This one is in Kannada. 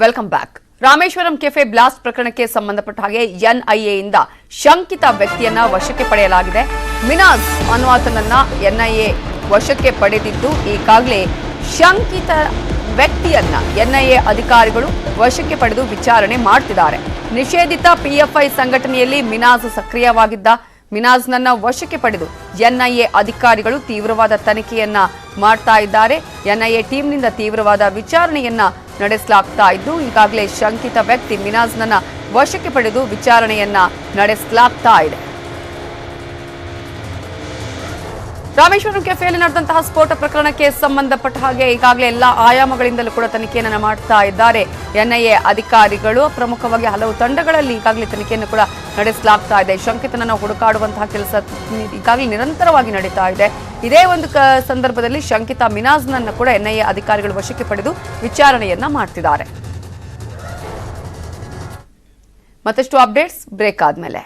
Welcome back Rameshwaram cafe blast ಪ್ರಕರಣಕ್ಕೆ ಸಂಬಂಧಪಟ್ಟ ಹಾಗೆ ಎನ್ಐಎಯಿಂದ ಶಂಕಿತ ವ್ಯಕ್ತಿಯನ್ನ ವಶಕ್ಕೆ ಪಡೆಯಲಾಗಿದೆ. ಮಿನಾಜ್ ಅನ್ವಾತನನ್ನ ಎನ್ಐಎ ವಶಕ್ಕೆ ಪಡೆದಿದ್ದು, ಈಗಾಗಲೇ ಶಂಕಿತ ವ್ಯಕ್ತಿಯನ್ನ ಎನ್ಐಎ ಅಧಿಕಾರಿಗಳು ವಶಕ್ಕೆ ಪಡೆದು ವಿಚಾರಣೆ ಮಾಡ್ತಿದ್ದಾರೆ. ನಿಷೇಧಿತ ಪಿಎಫ್ಐ ಸಂಘಟನೆಯಲ್ಲಿ ಮಿನಾಜ್ ಸಕ್ರಿಯವಾಗಿದ್ದ ಮಿನಾಜ್ನನ್ನ ವಶಕ್ಕೆ ಪಡೆದು ಎನ್ಐಎ ಅಧಿಕಾರಿಗಳು ತೀವ್ರವಾದ ತನಿಖೆಯನ್ನ ಮಾಡ್ತಾ ಇದ್ದಾರೆ. ಎನ್ಐಎ ಟೀಮ್ನಿಂದ ತೀವ್ರವಾದ ವಿಚಾರಣೆಯನ್ನ ನಡೆಸಲಾಗ್ತಾ ಇದ್ದು, ಈಗಾಗಲೇ ಶಂಕಿತ ವ್ಯಕ್ತಿ ಮಿನಾಜ್ನನ್ನ ವಶಕ್ಕೆ ಪಡೆದು ವಿಚಾರಣೆಯನ್ನ ನಡೆಸಲಾಗ್ತಾ ಇದೆ. ರಾಮೇಶ್ವರಂ ಕೆಫೆಯಲ್ಲಿ ನಡೆದಂತಹ ಸ್ಫೋಟ ಪ್ರಕರಣಕ್ಕೆ ಸಂಬಂಧಪಟ್ಟ ಹಾಗೆ ಈಗಾಗಲೇ ಎಲ್ಲ ಆಯಾಮಗಳಿಂದಲೂ ಕೂಡ ತನಿಖೆಯನ್ನು ಮಾಡ್ತಾ ಇದ್ದಾರೆ. ಎನ್ಐಎ ಅಧಿಕಾರಿಗಳು ಪ್ರಮುಖವಾಗಿ ಹಲವು ತಂಡಗಳಲ್ಲಿ ಈಗಾಗಲೇ ತನಿಖೆಯನ್ನು ಕೂಡ ನಡೆಸಲಾಗ್ತಾ ಇದೆ. ಶಂಕಿತನನ್ನು ಹುಡುಕಾಡುವಂತಹ ಕೆಲಸ ಈಗಾಗಲೇ ನಿರಂತರವಾಗಿ ನಡೀತಾ ಇದೆ. ಇದೇ ಒಂದು ಸಂದರ್ಭದಲ್ಲಿ ಶಂಕಿತ ಮಿನಾಜ್ನನ್ನು ಕೂಡ ಎನ್ಐಎ ಅಧಿಕಾರಿಗಳು ವಶಕ್ಕೆ ಪಡೆದು ವಿಚಾರಣೆಯನ್ನ ಮಾಡ್ತಿದ್ದಾರೆ. ಮತ್ತಷ್ಟು ಅಪ್ಡೇಟ್ಸ್ ಬ್ರೇಕ್ ಆದ್ಮೇಲೆ.